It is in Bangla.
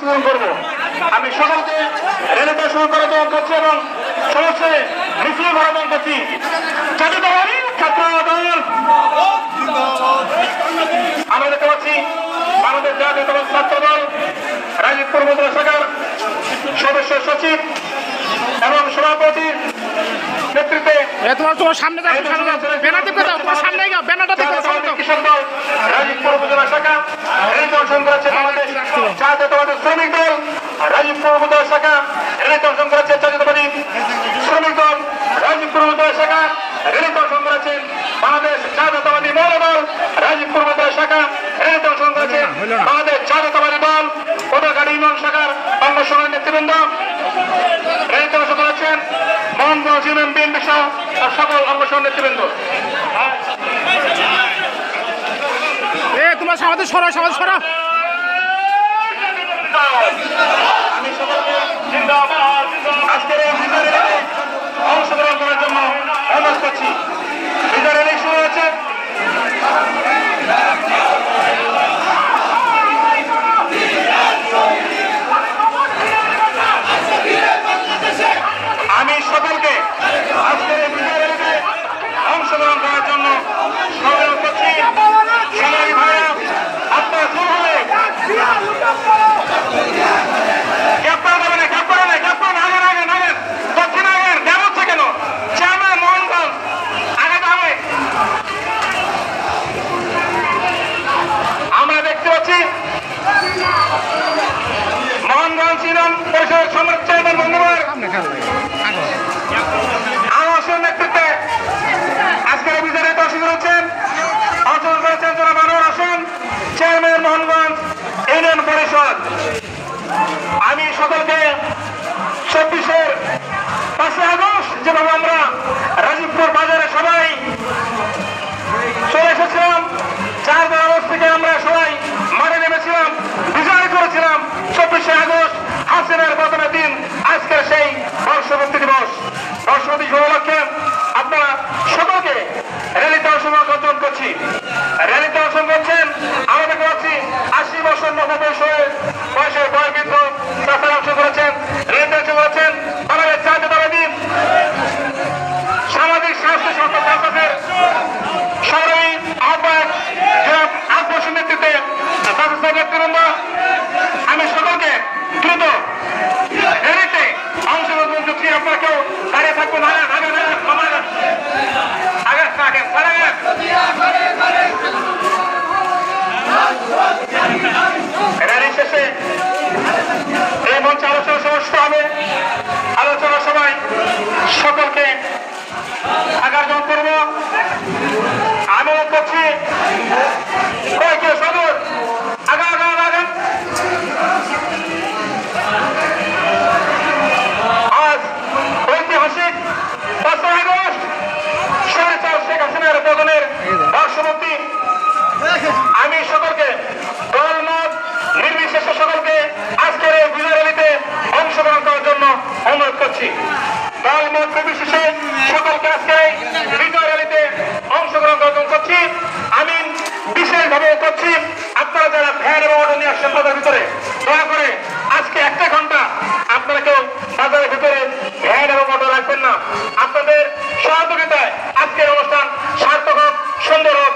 করব। আমি সকলকে রেলওয়ে শুরু করার জন্য করছি এবং সমস্ত মিছিল জন্য করছি ছাত্র দল। আমরা দেখতে পাচ্ছি বাংলাদেশ জাতীয়তাবাদী ছাত্র দল রাজীবপুর মন্ত্রী শাখার সদস্য সচিব এবং সভাপতির নেতৃত্বে তোমার তোমার সামনে যাও ব্যানার দিকে দাও তোমার সামনে যাও ব্যানারটা দিকে দাও। কৃষক দল রাজীবপুর উপজেলা শাখা এই দর্শন করেছে বাংলাদেশ জাতীয়তাবাদী শ্রমিক দল রাজীবপুর উপজেলা শাখা এই দর্শন করেছে জাতীয়তাবাদী শ্রমিক দল রাজীবপুর উপজেলা শাখা এই দর্শন করেছেন বাংলাদেশ জাতীয়তাবাদী মৌল দল রাজীবপুর উপজেলা শাখা এই দর্শন করেছেন বাংলাদেশ জাতীয়তাবাদী দল কোদাগাড়ি ইউনিয়ন শাখার অঙ্গ সভার নেতৃবৃন্দ এই দর্শন করেছেন মোহনগঞ্জ ইউনিয়ন বিএনপি সহ সকল অঙ্গ সভার নেতৃবৃন্দ। এ তোমার সামনে সরো সামনে সরো আমি সকলকে জিন্দাবাদ আজকের এই বিজয় র্যালিতে অংশগ্রহণ করার জন্য অনুরোধ করছি বিজয় র্যালি শুরু হয়েছে আমি সকলকে আজকের এই বিজয় র্যালিতে অংশগ্রহণ করার জন্য অনুরোধ করছি সবাই ভাইরা আপনারা শুরু হয়ে গ্যাপ করা যাবে না গ্যাপ করা না গ্যাপ করা না আগেন আগেন আগেন দক্ষিণ আগেন গ্যাপ হচ্ছে কেন চেয়ারম্যান মোহনগঞ্জ আগে যাবে আমরা দেখতে পাচ্ছি মোহনগঞ্জ ইউনিয়ন পরিষদের সম্রাট চেয়ারম্যান বন্ধুবার সামনে খেয়াল লাগে আমার নেতৃত্বে আজকের অভিযানে দর্শক রয়েছেন, অর্জন করেছেন জনাব আনোয়ার আসন চেয়ারম্যান মোহনগঞ্জ ইউনিয়ন পরিষদ। আমি সকলকে চব্বিশের পাঁচই আগস্ট আশি বছর নব্বই বয়সের বয়বৃদ্ধ তাছাড়া অংশ করেছেন অংশ করেছেন, বাংলাদেশ জাতীয়তাবাদী সামাজিক স্বাস্থ্য সংস্থা সংস্থাদের সবাই আহ্বায়ক জনাব আকবর নেতৃত্বে ব্যক্তিবৃন্দ আমি সকলকে দ্রুত র্যালিতে অংশগ্রহণ করছি। আপনারা কেউ দাঁড়িয়ে Amen. অনুরোধ করছি করছি আমি বিশেষভাবে করছি আপনারা যারা ভিতরে, দয়া করে আজকে একটা ভিতরে রাখবেন না। আপনাদের সহযোগিতায় আজকের অনুষ্ঠান সার্থক হোক, সুন্দর হোক